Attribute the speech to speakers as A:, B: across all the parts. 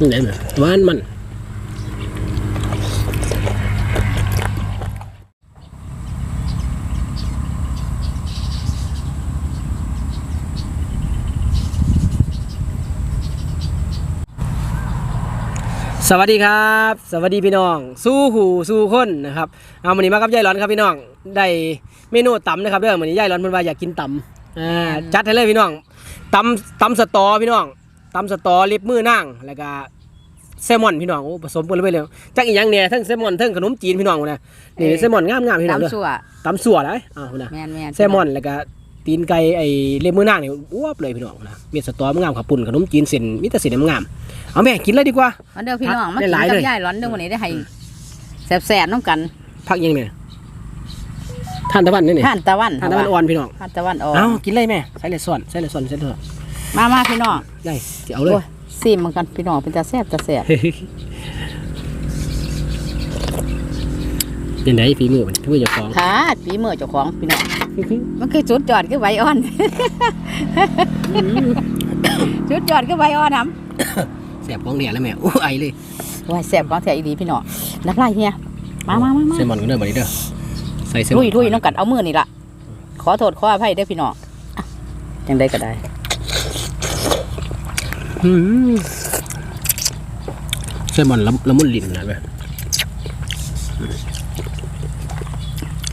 A: นี่ไหนมันหวานมันสวัสดีครับ สวัสดีพี่น้อง สู้หูสู้คนนะครับเอาวันนี้มากับยายร้อนครับพี่น้องได้เมนูตำนะครับเด้อวันนี้ยายร้อนเพิ่นว่าอยากกินตำอ่าจัดให้เลยพี่น้องตำตำสตอพี่น้อง ตำสตอเล็บมือนั่งแล้วก็แซลมอนพี่น้องโอ้ผสมกันเลยเลยจักอีหยังเนี่ยทั้งแซลมอนทั้งขนมจีนพี่น้องนะนี่
B: เอ้ย
A: แซลมอนงามๆพี่น้องเด้อ
B: ตำสั่ว
A: ตำสั่วเลยอ้าวนะ
B: แม่นแม่น
A: แซลมอนแล้วก็ตีนไก่ไอ้เล็บมือนั่งนี่อ้วบเลยพี่น้องนะเม็ดสตอมันงามขับปุ่นขนมจีนเส้นมิตรเส้นงามๆเอาแม่กินเลยดีกว่า
B: มันเด้อพี่น้องมา
A: ได้
B: กิน
A: หลาย
B: กั
A: เล
B: บ
A: ย
B: ยายร้อนเด้อวันนี้ได้ให้แซ่บๆน้ำกัน
A: พักยังเนี่ยทานตะวันนี่นี่
B: ท่านตะวัน
A: ทานตะวันอ่อนพี่น้อง
B: ท่านตะวันอ่อน
A: เอากินเลยแม่ใส่เลยส่วนใส่เลยส่วนใส่เลยส่วน
B: มามาพี่น้อง
A: ได้สิเอาเลย
B: โอ้ยซีมมันกันพี่น้องเป็นตาแซ่บตาแซ่บ
A: เป็นไงฝีมือมันฝีมือเจ้าของ
B: ค่ะฝีมือเจ้าของพี่น้องมันคือจุดจอดคือใบอ่อนจุดจอดคือใบอ่อนน้
A: แสบของเนี่ยแล้วแม่อู้ไอเลยำ
B: ว่าแซ่บของแท้อีดีพี่น้องน้ำลายเฮียมามามามา
A: ใส่หมอนกันเด้อบัดนี้เด้อใส่เส้น
B: ลุยลุยน้องกัดเอามือนี่ล่ะขอโทษขออภัยเด้อพี่น้องอะจังได้ก็ได้
A: อืมใส่หมอนละละมุนลิ้นนะแม่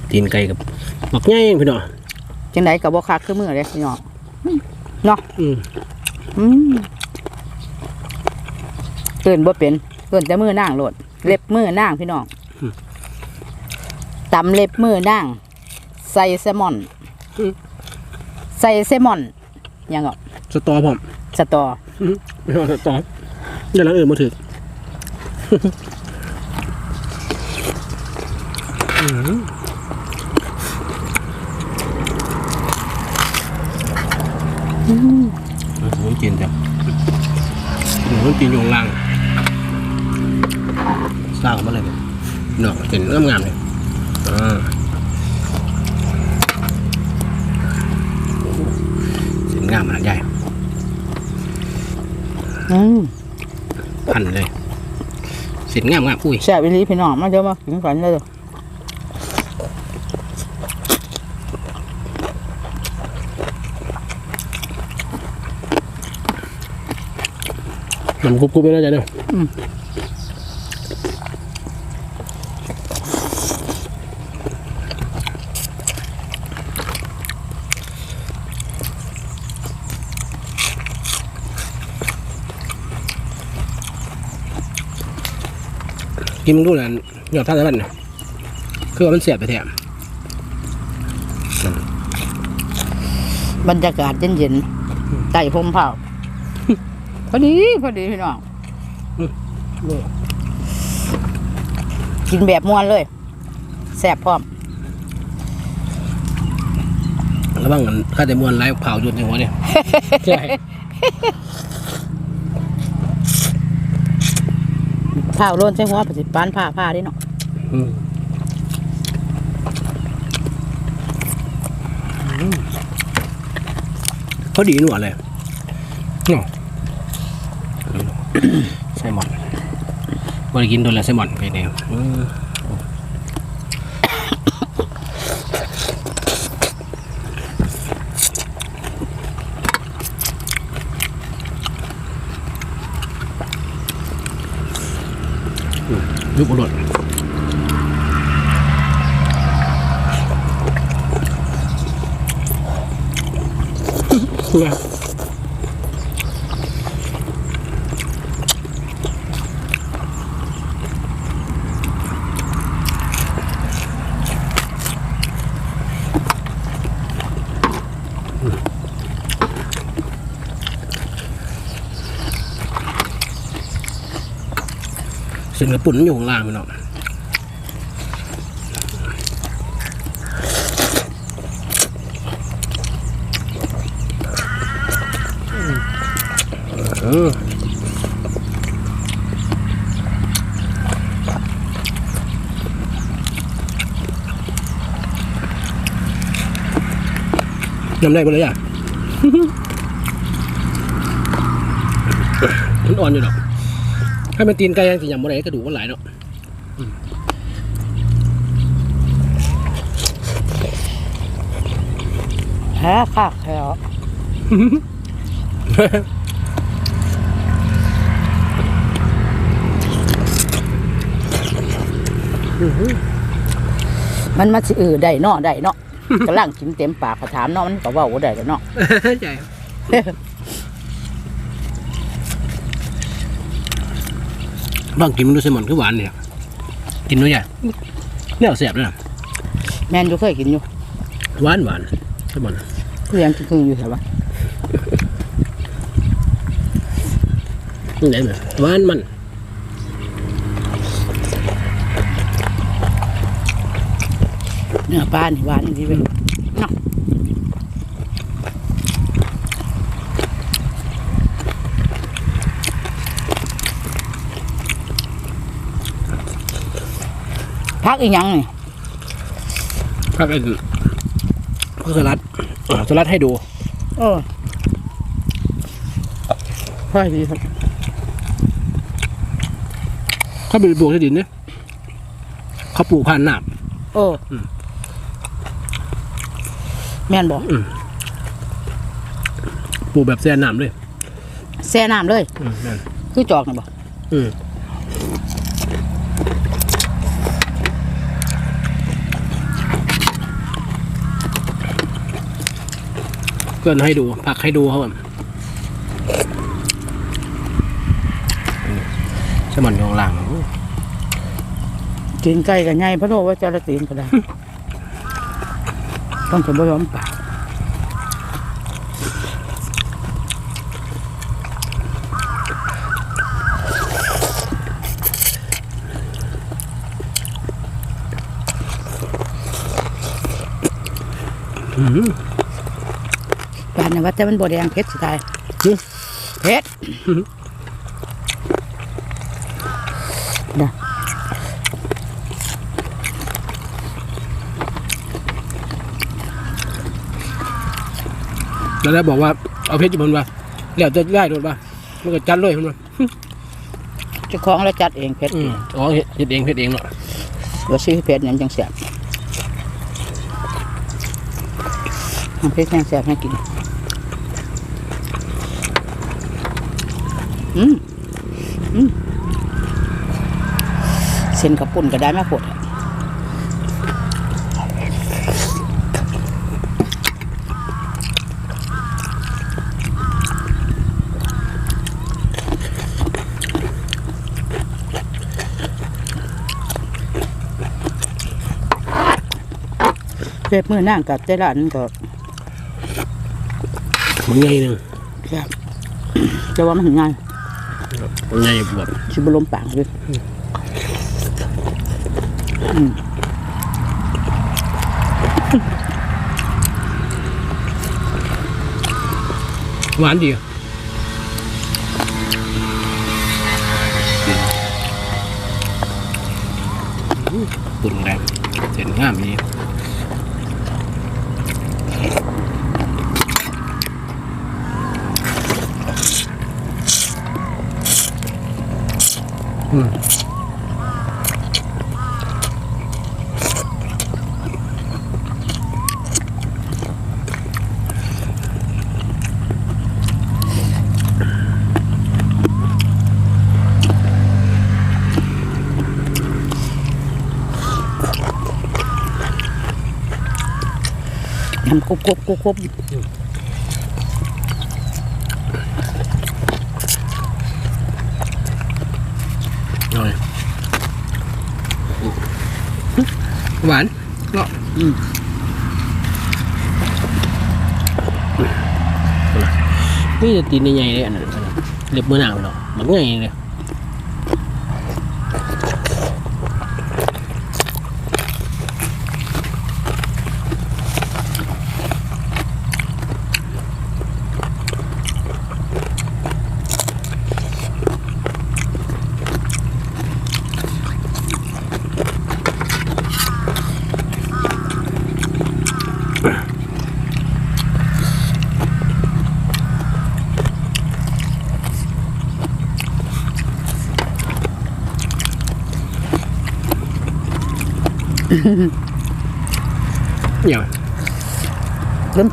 A: ตีนไก่กับหมักง่ายพี่น้อง
B: จังได้ก็บ่คักคือมือเลยพี่น้องเนาะ
A: อืม
B: อืมเกินบ่เป็นเกินแต่มือนางโลด เล็บมือนางพี่น้องตำเล็บมือนางใส่แซลมอนใส่แซลมอนหยังอะ
A: สตอพร้อม
B: สตอ
A: อืมไม่เอาสตอเดี๋ยวเราเออมาถึงอืมขนมจีนจ้ะขนมจีนอยู่ข้างล่างสร้างออกมาเลยเนี่ยเนาะเห็นงามงามๆเลยอ่าเส้นงามขนาดใหญ่
B: อืม
A: พันเลยเส้นงามงามอุ้ย
B: แซ่บอีหลีพี่น้องมาเดี๋ยวมากินกันเลยเด้อ
A: มันกรุบกรุบไปแล้วจ้ะเนาะ กินมึงดูนะหยอดท่าตะวันน่ะคือว่ามันเสียบไปแถม
B: บรรยากาศเย็นๆใต้พมเผาพอดีพอดีพี่น้องกินแบบม่วนเลยแซ่บพร้อม
A: ระวังมันข้าแต่มวนไล่เผาจุดในหัวเนี่ยใช่
B: ผ้าโล้นใส่หัวปฏิปานผ้าผ้าได้เนาะ
A: อืมอืมพอดีหนวดเลยเนาะไซมอนบริกินโดนแล้วไซมอนไปแนว ยุบอุดรเนี่ย เส้นกระปุ่นอยู่ข้างล่างพี่น้องเออน้ำได้หมดเลยอะมันอ่อนอยู่ดอก ถ้าเป็นตีนไก่ยังสิยำบ่ได้กระดูกมันหลายเนาะ
B: แพ้คักแพ้มันมาสิเออได้เนาะได้เนาะกำลังกินเต็มปากกระถามเนาะมันก็เว่าบ่ได้แล้วเนาะ
A: ใช่ บางกินมันดูสมอนคือหวานเนี่ยกินด้วยใหญ่เนี่ยเสียบเลยนะ
B: แม่นอยู่เคยกินอยู่
A: หวานหวานสมอน
B: คือยังคืออยู่ใช่ปะ
A: นี่ไหนไหมหวานมัน
B: เนื้อปลานี่หวานดีเว้ยเนาะ พักอีกยังนี่
A: พักไอ้พักสลัดอ่าสลัดให้ดู
B: เออค่อยดีครับ
A: เขาไปปลูกที่ดินเนี่ยเขาปลูกผ่านน้
B: เอออ
A: ม
B: แม่นบอกำ
A: ปลูกแบบแซ่น้ำเลย
B: แช่น้ำเลย
A: อืมแม่น
B: คือจอกนะบอก
A: อืม เกินให้ดู ผักให้ดูเขาแบบสมอนยองล่าง
B: กินไก่กับไงพระโลว่าจะละตีนก็ได้ ต้องสมบูรณ์ปาก
A: อื้อหือ
B: ปานนะว่าแต่มันบดแดงเผ็ดสุดท้าย
A: อื้อ
B: เผ็ดนะ
A: แล้วได้บอกว่าเอาเพชรอยู่บนว่าแล้วจะได้โดนป่ะมันก็จัดเลยมันว่า
B: เจ้าของเราจัดเองเผ็ด
A: อืมอ๋อเฮ็ดเองเฮ็ดเองเนาะ
B: เดี๋ยวซื้อเผ็ดเนี่ยจังเสียบน้ำเผ็ดแห้งแซ่บให้กิน อืมอืม เส้นกับปุ่นก็ได้มาปดอะเจ็บมือนั่งกับเจร้านนก็
A: มันไงหนึ่ง
B: แซ่บจะว่ามันง่าย
A: มันไงแบบ
B: ชิบลมปากเลยอืม
A: หวานดีตุ่นแรงเส้นงามดี อืม
B: ทำกรุบกรุบกรุบกรุบ
A: หน่อย หวานเนาะ
B: อืม
A: นี่จะตีนใหญ่ๆเลยอันนั้นอันนั้นเล็บมือหนาวเนาะมันไงเลยอย่าง
B: เล่น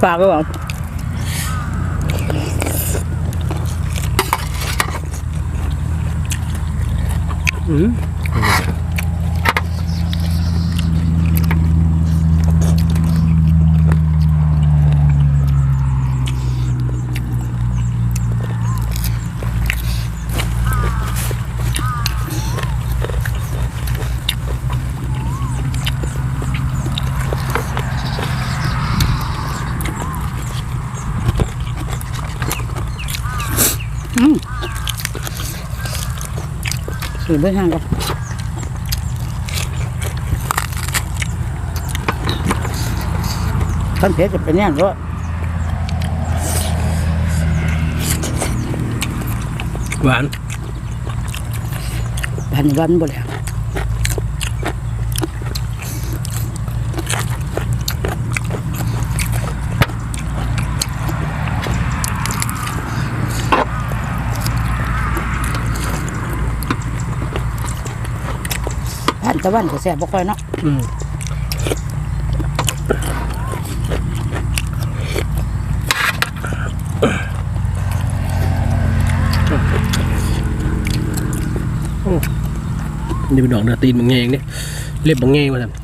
B: ปลากก็บ สื่อเบื้องห้างก็ท่านเพชรจะเป็นอย่างก็
A: หวาน
B: พันวันบ่แล้ว ตะวันก็แซ่บบ่ค่อยเนาะ
A: อืมนี่เป็นดอกเนื้อตีนบางแงงเนี่ยเล็บบางแงงมาทำอื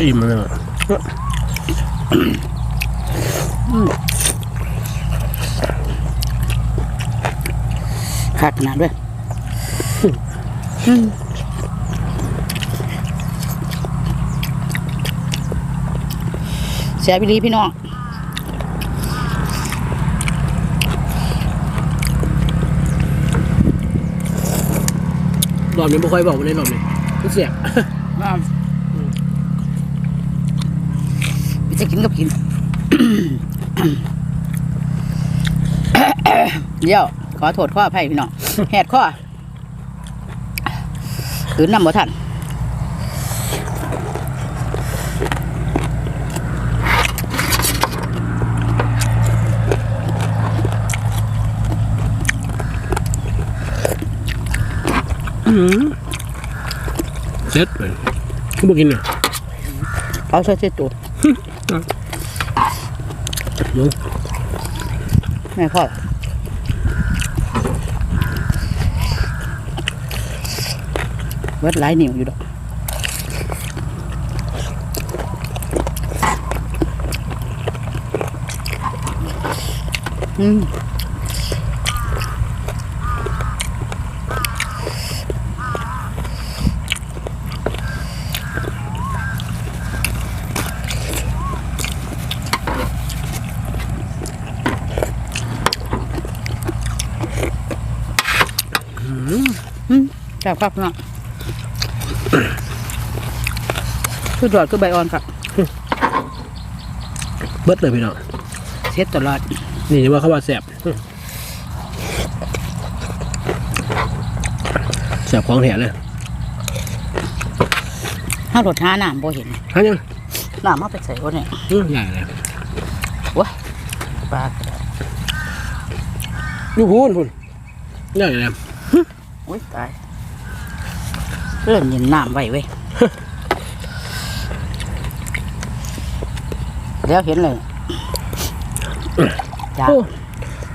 A: อิ่มเลย
B: ขาดขนาดด้วยแซ่บอีหลีพี่น้อง
A: รอบนี้ไม่ค่อยบอกว่าในรอบนี้มันเสียบ
B: มาไม่ จะกินก็กินเดี๋ยวขอโทษข้ออภัยพี่น้องแหดข้อคืนนำบ่ทัน
A: เซ็ตเลยกูบอกกินเนี่ย
B: เอาใส่เส้ตัว
A: เดี๋ ยว
B: แม่พ่อเวิดไล่หนิวอยู่ดอกอืม จั บครับเนาะคือดอดคือใบอ่อนครับ
A: เบิดเลยพี่น้อง
B: เช็ดตลอด
A: นี่ว่าเขาว่าแสบแสบของแถเลย
B: ห้ารถห้าน้ำบ่เห็น
A: ฮะยัง
B: น้ำมาไปใส่วะเนี่ย
A: อื้อใหญ่เลย
B: ว้าปลากระดาษ
A: ดูพูนพูนใหญ่เลย
B: โอ้ยตาย เริ่มเย็นน้ำไว้เว้ยแล้วเห็นเลยจ้า
A: โอ้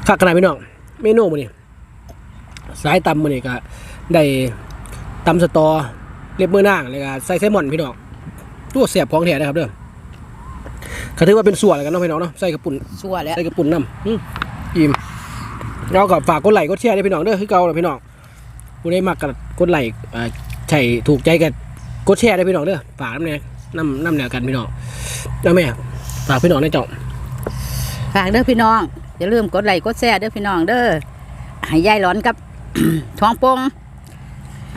A: ขักขนาดพี่น้องเมนูมันนี่สายตำมันนี่ก็ได้ตำสตอเรียบมือนางเลยก็ใส่แซลมอนพี่น้องตัวแสบของแถนะครับเด้อก็ถือว่าเป็นส่วนแล้วกันเนาะพี่น้องเนาะใส่กระปุ่น
B: ชั่วแล้ว
A: ใส่กระปุ่นน้ำอืมอิ่มเราก็ฝากกดไลค์กดแชร์ด้วยพี่น้องเด้อคือเก่าเลยพี่น้องผู้ได้มากกับกดไลค์อ่า ใช่ถูกใจกับกดแชร์ด้วยพี่น้องเด้อฝากน้ำแน่น้ำน้ำแนวกันพี่น้องน้าแม่ฝากพี่น้องในเจ้า
B: ฝากเด้อพี่น้องอย่าลืมกดไลค์กดแชร์เด้อพี่น้องเด้อให้ยายร้อนกับ ท้องโปง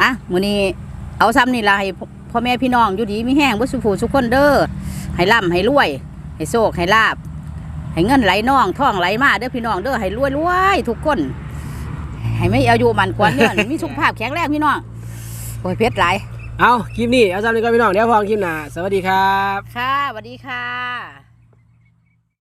B: อะมื้อนี้เอาซ้ำนี่ล่ะให้พ่อแม่พี่น้องอยู่ดีมีแห้งบ่สุผู้สุกคนเด้อให้ร่ำให้รวย ให้โชคให้ลาบให้เงินไหลน่องท่องไหลมาเด้อพี่น้องเด้อให้รวยรวยๆทุกคนให้ไม่อายุมันกว่าเนื่อนมีสุขภาพแข็งแรงพี่น้อง โอ้ยเพชรหลาย
A: เอาคลิปนี้เอาจำนี้ก่อนพี่น้องเดี๋ยวพอคลิปหน้าสวัสดีครับ
B: ค่ะสวัสดีค่ะ